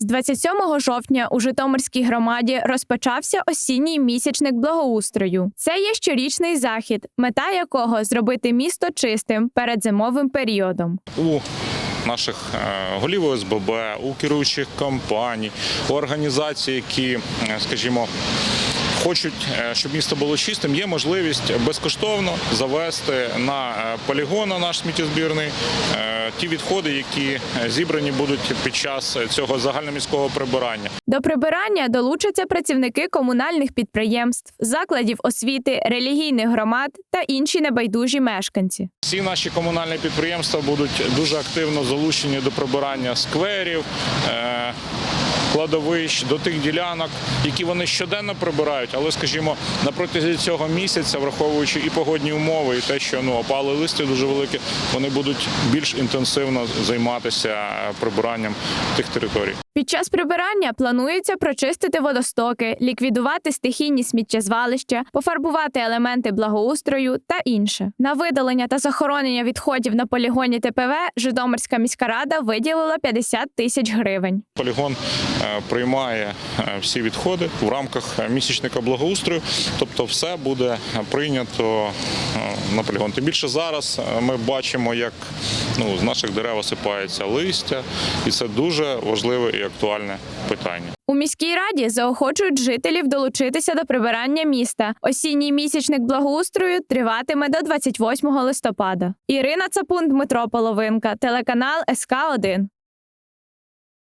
З 27 жовтня у Житомирській громаді розпочався осінній місячник благоустрою. Це є щорічний захід, мета якого зробити місто чистим перед зимовим періодом. у наших е, голів ОСББ, у керуючих компаній, у організацій, які, е, скажімо, хочуть, е, щоб місто було чистим, є можливість безкоштовно завести на е, полігон на наш сміттєзбірний е, ті відходи, які зібрані будуть під час цього загальноміського прибирання. До прибирання долучаться працівники комунальних підприємств, закладів освіти, релігійних громад та інші небайдужі мешканці. Всі наші комунальні підприємства будуть дуже активно залучені до прибирання скверів, кладовищ, до тих ділянок, які вони щоденно прибирають. Але, скажімо, на протязі цього місяця, враховуючи і погодні умови, і те, що ну опали листя дуже великі, вони будуть більш інтенсивно займатися прибиранням тих територій. Під час прибирання планується прочистити водостоки, ліквідувати стихійні сміттєзвалища, пофарбувати елементи благоустрою та інше. На видалення та захоронення відходів на полігоні ТПВ Житомирська міська рада виділила 50 тисяч гривень. Полігон е, приймає е, всі відходи в рамках е, місячника благоустрою, тобто все буде прийнято на полігон. Тим більше зараз е, ми бачимо, як ну, з наших дерев осипається листя, і це дуже важливе і актуальне питання. У міській раді заохочують жителів долучитися до прибирання міста. Осінній місячник благоустрою триватиме до 28 листопада. Ірина Цапун, Дмитро Половинка, телеканал СК 1